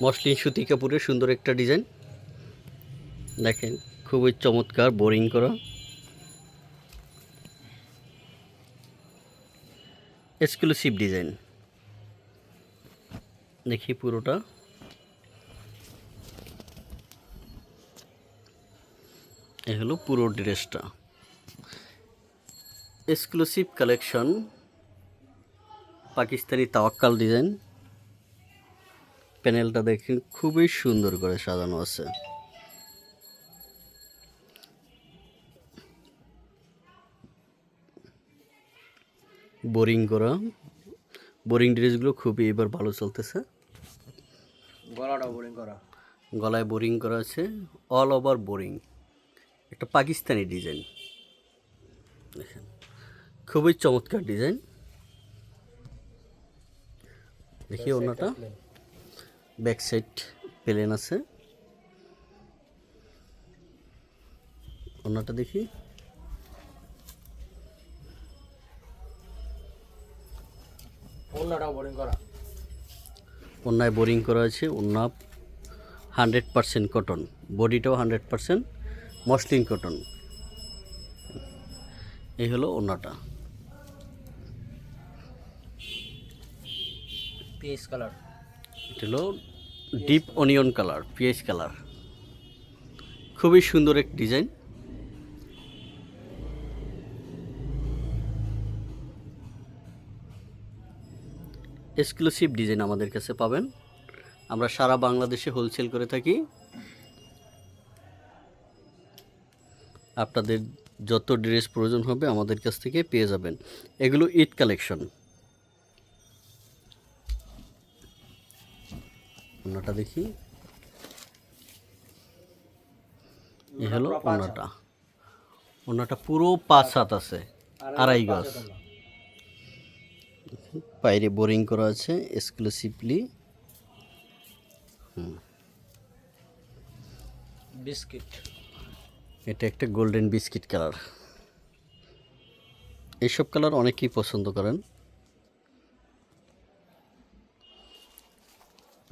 Muslin সুতি কাপড়ের সুন্দর একটা ডিজাইন। দেখেন, খুবই চমৎকার, বোরিং করা। Exclusive design. দেখি পুরোটা। এ হলো পুরো ড্রেসটা। Exclusive collection Pakistani Tawakkal design. প্যানেলটা দেখে খুবই সুন্দর করে সাজানো আছে। বোরিং করা। বোরিং ড্রেসগুলো খুবই এবার ভালো চলতেছে। গলাটা বোরিং করা। গলায় বোরিং করা আছে। All over boring. একটা পাকিস্তানি ডিজাইন। দেখেন। খুবই চমৎকার ডিজাইন। দেখি ওনাটা। ব্যাক সাইড প্লেন আছে। ওনাটা দেখি। অন্যটাও বোরিং করা। অন্যায় বোরিং করা আছে অন্য হান্ড্রেড পারসেন্ট কটন বডিটাও হান্ড্রেড পারসেন্ট মসলিন কটন এই হলো ওনাটা পিস কালার এটা হলো deep onion colour, peach colour. খুবই সুন্দর এক ডিজাইন। এক্সক্লুসিভ ডিজাইন আমাদের কাছে পাবেন। আমরা সারা বাংলাদেশে হোলসেল করে থাকি। আপনাদের যত ড্রেস প্রয়োজন হবে আমাদের কাছ থেকে পেয়ে যাবেন। এগুলো ঈদ কালেকশন ওনাটা দেখি। এ হলো ওনাটা ওনাটা পুরো পাঁচ হাত আছে আড়াই গজ। বাইরে বোরিং করা আছে এক্সক্লুসিভলি বিস্কিট। এটা একটা গোল্ডেন বিস্কিট কালার এইসব কালার অনেকেই পছন্দ করেন।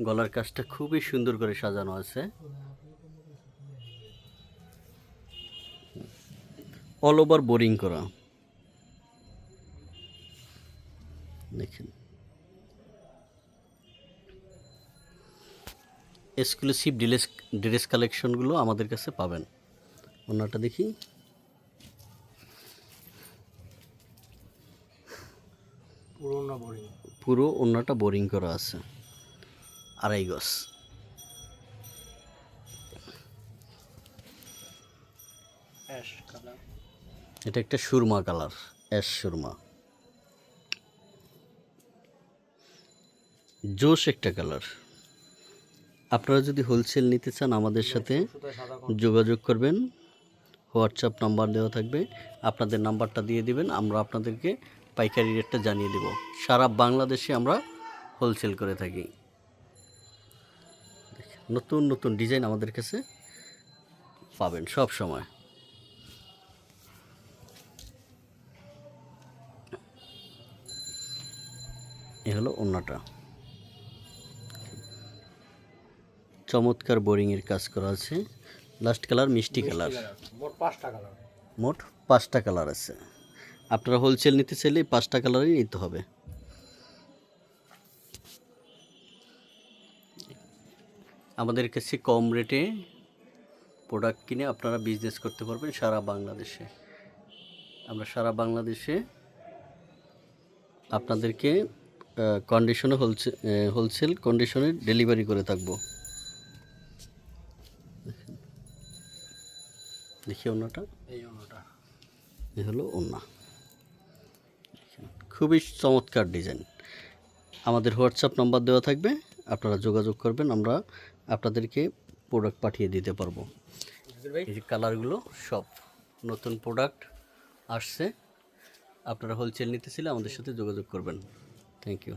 গলার কাজটা খুবই সুন্দর করে সাজানো আছে। অল ওভার বোরিং করা। দেখেন। এক্সক্লুসিভ ড্রেস ড্রেস কালেকশনগুলো আমাদের কাছে পাবেন। অন্যটা দেখি। পুরো অন্যটা বোরিং করা আছে। আড়াই গজ। এটা একটা সুরমা কালার অ্যাশ সুরমা। জোশ একটা কালার। আপনারা যদি হোলসেল নিতে চান আমাদের সাথে যোগাযোগ করবেন। হোয়াটসঅ্যাপ নাম্বার দেওয়া থাকবে। আপনাদের নাম্বারটা দিয়ে দিবেন আমরা আপনাদেরকে পাইকারি রেটটা জানিয়ে দেব। সারা বাংলাদেশে আমরা হোলসেল করে থাকি। নতুন নতুন ডিজাইন আমাদের কাছে পাবেন সব সময়। এ হলো অন্যটা চমৎকার বোরিংয়ের কাজ করা আছে। লাস্ট কালার মিষ্টি কালার। মোট পাঁচটা কালার। মোট পাঁচটা কালার আছে। আপনারা হোলসেল নিতে চাইলে পাঁচটা কালারই নিতে হবে। আমাদের কাছে কম রেটে প্রোডাক্ট কিনে আপনারা বিজনেস করতে পারবেন সারা বাংলাদেশে। আমরা সারা বাংলাদেশে আপনাদেরকে কন্ডিশনে হোলসেল হোলসেল কন্ডিশনে ডেলিভারি করে থাকব। দেখি অন্যটা এই অন্যটা এ হলো ওন্না খুবই চমৎকার ডিজাইন আমাদের হোয়াটসঅ্যাপ নাম্বার দেওয়া থাকবে আপনারা যোগাযোগ করবেন আমরা আপনাদেরকে প্রোডাক্ট পাঠিয়ে দিতে পারব। এই যে কালারগুলো সব নতুন প্রোডাক্ট আসছে। আপনারা হোলসেল নিতে চাইলে আমাদের সাথে যোগাযোগ করবেন। Thank you